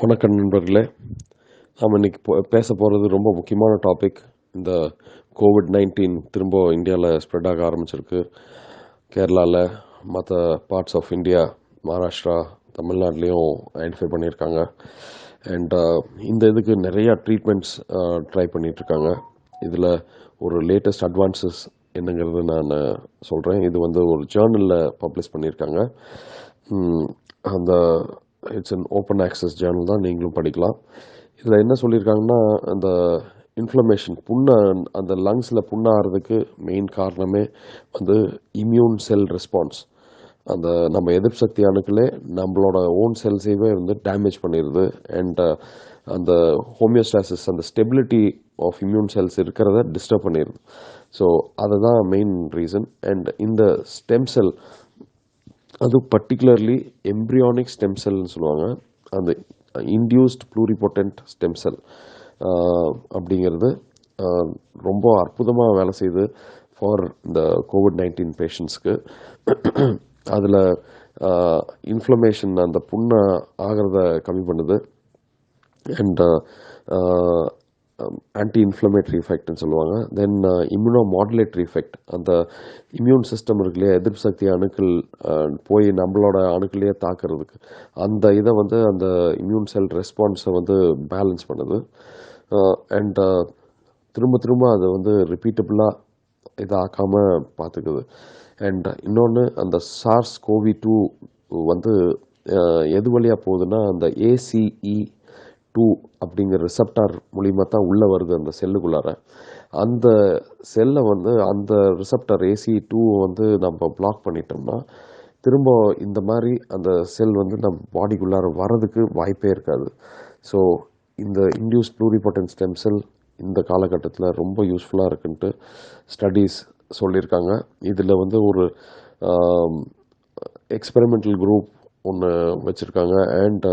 வணக்கம் நண்பர்களே. நாம் இன்றைக்கி பேச போகிறது ரொம்ப முக்கியமான டாபிக் இந்த கோவிட் நைன்டீன் திரும்ப இந்தியாவில் ஸ்ப்ரெட் ஆக ஆரம்பிச்சிருக்கு. கேரளாவில் மற்ற பார்ட்ஸ் ஆஃப் இந்தியா மகாராஷ்டிரா தமிழ்நாட்டிலையும் ஐடென்டிஃபை பண்ணியிருக்காங்க. அண்ட் uh, இந்த இதுக்கு நிறையா ட்ரீட்மெண்ட்ஸ் ட்ரை uh, பண்ணிகிட்ருக்காங்க இதில் ஒரு லேட்டஸ்ட் அட்வான்ஸஸ் என்னங்கிறது நான் uh, சொல்கிறேன் இது வந்து ஒரு ஜேர்னலில் பப்ளிஷ் பண்ணியிருக்காங்க. அந்த it's an open access journal தான் நீங்களும் படிக்கலாம். இதில் என்ன சொல்லியிருக்காங்கன்னா அந்த இன்ஃப்ளமேஷன் புண்ணை அந்த லங்ஸில் புண்ணாகிறதுக்கு மெயின் காரணமே வந்து இம்யூன் செல் ரெஸ்பான்ஸ் அந்த நம்ம எதிர்ப்பு சக்தி அணுக்களே நம்மளோட ஓன் செல்ஸையே வந்து டேமேஜ் பண்ணிடுது. அண்ட் uh, அந்த ஹோமியோஸ்டாசிஸ் அந்த ஸ்டெபிலிட்டி ஆஃப் இம்யூன் செல்ஸ் இருக்கிறத டிஸ்டர்ப் பண்ணிடுது. ஸோ அதுதான் மெயின் ரீசன் அண்ட் இந்த ஸ்டெம் செல் அது பர்டிகுலர்லி எம்ப்ரியானிக் ஸ்டெம் செல்னு சொல்லுவாங்க. அந்த இன்டியூஸ்ட் ப்ளூரிபொட்டன்ட் ஸ்டெம் செல் அப்படிங்கிறது ரொம்ப அற்புதமாக வேலை செய்யுது ஃபார் இந்த கோவிட் நைன்டீன் பேஷண்ட்ஸ்க்கு அதில் இன்ஃப்ளமேஷன் அந்த புண்ணை ஆகிறத கம்மி பண்ணுது. அண்ட் ஆன்டி இன்ஃப்ளமேட்ரி எஃபெக்ட்னு சொல்லுவாங்க. தென் இம்யூனோ மாடுலேட்டரி எஃபெக்ட் அந்த இம்யூன் சிஸ்டம் இருக்கு இல்லையா எதிர்ப்பு சக்தி அணுக்கள் uh, போய் நம்மளோட அணுக்களையே தாக்குறதுக்கு. அந்த இதை வந்து அந்த இம்யூன் செல் ரெஸ்பான்ஸை வந்து பேலன்ஸ் பண்ணுது. Uh, அண்ட் uh, திரும்ப திரும்ப அதை வந்து ரிப்பீட்டபிளாக இதாக்காமல் பார்த்துக்குது அண்ட் இன்னொன்று அந்த சார்ஸ் கோவி டூ வந்து எது வழியாக போகுதுன்னா அந்த ஏசிஇ டூ அப்படிங்கிற ரிசப்டார் மூலிமா தான் உள்ளே வருது அந்த செல்லுக்குள்ளார அந்த செல்லை வந்து அந்த ரிசப்டார் ஏசி டூ வந்து நம்ம பிளாக் பண்ணிட்டோம்னா திரும்ப இந்த மாதிரி அந்த செல் வந்து நம்ம பாடிக்குள்ளார வர்றதுக்கு வாய்ப்பே இருக்காது. ஸோ இந்த இன்டியூஸ் ப்ளூரிபோட்டன் ஸ்டெம் செல் இந்த காலகட்டத்தில் ரொம்ப யூஸ்ஃபுல்லாக இருக்குன்ட்டு ஸ்டடீஸ் சொல்லியிருக்காங்க. இதில் வந்து ஒரு எக்ஸ்பெரிமெண்டல் குரூப் ஒன்று வச்சுருக்காங்க. அண்ட்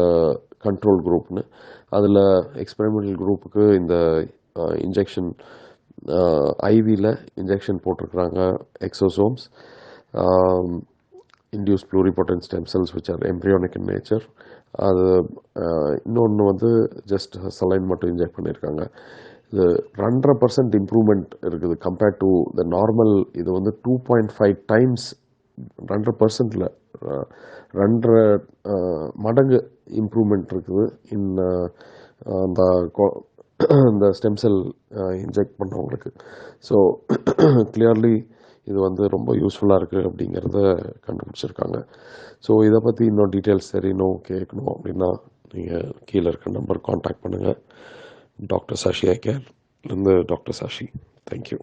கண்ட்ரோல் குரூப்னு அதில் எக்ஸ்பெரிமெண்டல் குரூப்புக்கு இந்த இன்ஜெக்ஷன் ஐவியில் இன்ஜெக்ஷன் போட்டிருக்கிறாங்க exosomes induce pluripotent stem cells which are embryonic nature அது இன்னொன்று வந்து ஜஸ்ட் சலைன் மட்டும் இன்ஜெக்ட் பண்ணியிருக்காங்க இது ரெண்டரை பர்சன்ட் இம்ப்ரூவ்மெண்ட் இருக்குது கம்பேர்ட் டு த நார்மல் இது வந்து டூ பாயிண்ட் ஃபைவ் டைம்ஸ் ரெண்டரை பர்சன்டில் ரெண்டரை மடங்கு இம்ப்ரூவ்மெண்ட் இருக்குது. இன் அந்த இந்த ஸ்டெம் செல் இன்ஜெக்ட் பண்ணுறவங்களுக்கு ஸோ கிளியர்லி இது வந்து ரொம்ப யூஸ்ஃபுல்லாக இருக்குது அப்படிங்கிறத கண்டுபிடிச்சிருக்காங்க. ஸோ இதை பற்றி இன்னும் டீட்டெயில்ஸ் தெரியணும் கேட்கணும் அப்படின்னா நீங்கள் கீழே இருக்க நம்பர் காண்டாக்ட் பண்ணுங்கள் டாக்டர் சஷி ஐ டாக்டர் சஷி தேங்க்யூ